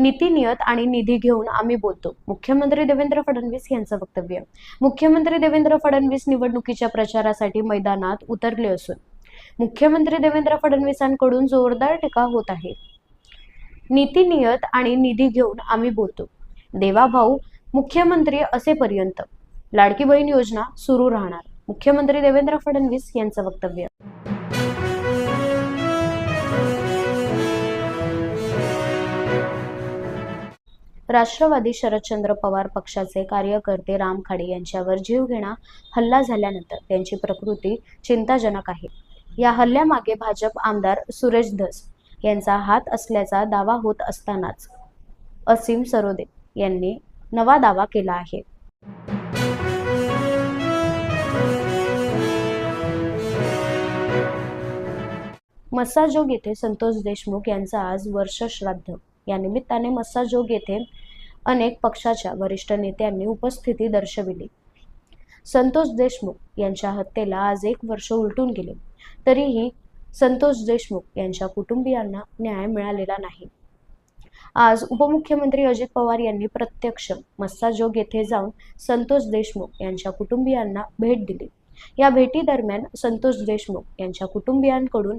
नीतिनियत आणि निधी घेऊन आम्ही बोलतो. मुख्यमंत्री देवेंद्र फडणवीस यांचं वक्तव्य. मुख्यमंत्री देवेंद्र फडणवीस निवडणुकीच्या प्रचारासाठी मैदानात उतरले असून मुख्यमंत्री देवेंद्र फडणवीसांकडून जोरदार टीका होत आहे. नीतिनियत आणि निधी घेऊन आम्ही बोलतो. देवाभाऊ मुख्यमंत्री असेपर्यंत लाडकी बहीण योजना सुरू राहणार. मुख्यमंत्री देवेंद्र फडणवीस यांचं वक्तव्य. राष्ट्रवादी शरदचंद्र पवार पक्षाचे कार्यकर्ते राम खाडे यांच्यावर जीवघेणा हल्ला झाल्यानंतर त्यांची प्रकृती चिंताजनक आहे. या हल्ल्यामागे भाजप आमदार सुरेश धस यांचा हात असल्याचा दावा होत असतानाच असीम सरोदे यांनी नवा दावा केला आहे. मस्साजोग येथे संतोष देशमुख यांचा आज वर्षश्राद्ध या निमित्ताने मस्साजोग येथे अनेक पक्षाच्या वरिष्ठ नेत्यांनी उपस्थिती दर्शविली. संतोष देशमुख यांच्या हत्येला आज एक वर्ष उलटून गेले. तरीही संतोष देशमुख यांच्या कुटुंबियांना न्याय मिळालेला नाही. आज उपमुख्यमंत्री अजित पवार यांनी प्रत्यक्ष मस्साजोग येथे जाऊन संतोष देशमुख यांच्या कुटुंबियांना भेट दिली. या भेटीदरम्यान संतोष देशमुख यांच्या कुटुंबियांकडून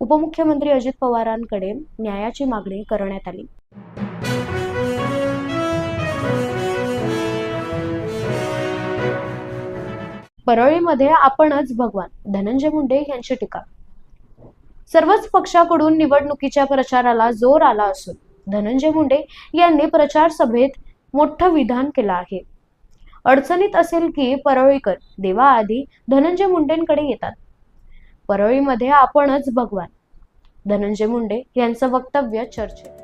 उपमुख्यमंत्री अजित पवारांकडे न्यायाची मागणी करण्यात आली. परळीमध्ये आपणच भगवान. धनंजय मुंडे यांची टीका. सर्वच पक्षाकडून निवडणुकीच्या प्रचाराला जोर आला असून धनंजय मुंडे यांनी प्रचार सभेत मोठं विधान केलं आहे. अडचणीत असेल की परळीकर देवाआधी धनंजय मुंडेंकडे येतात. परळीमध्ये आपणच भगवान. धनंजय मुंडे यांचं वक्तव्य चर्चेत.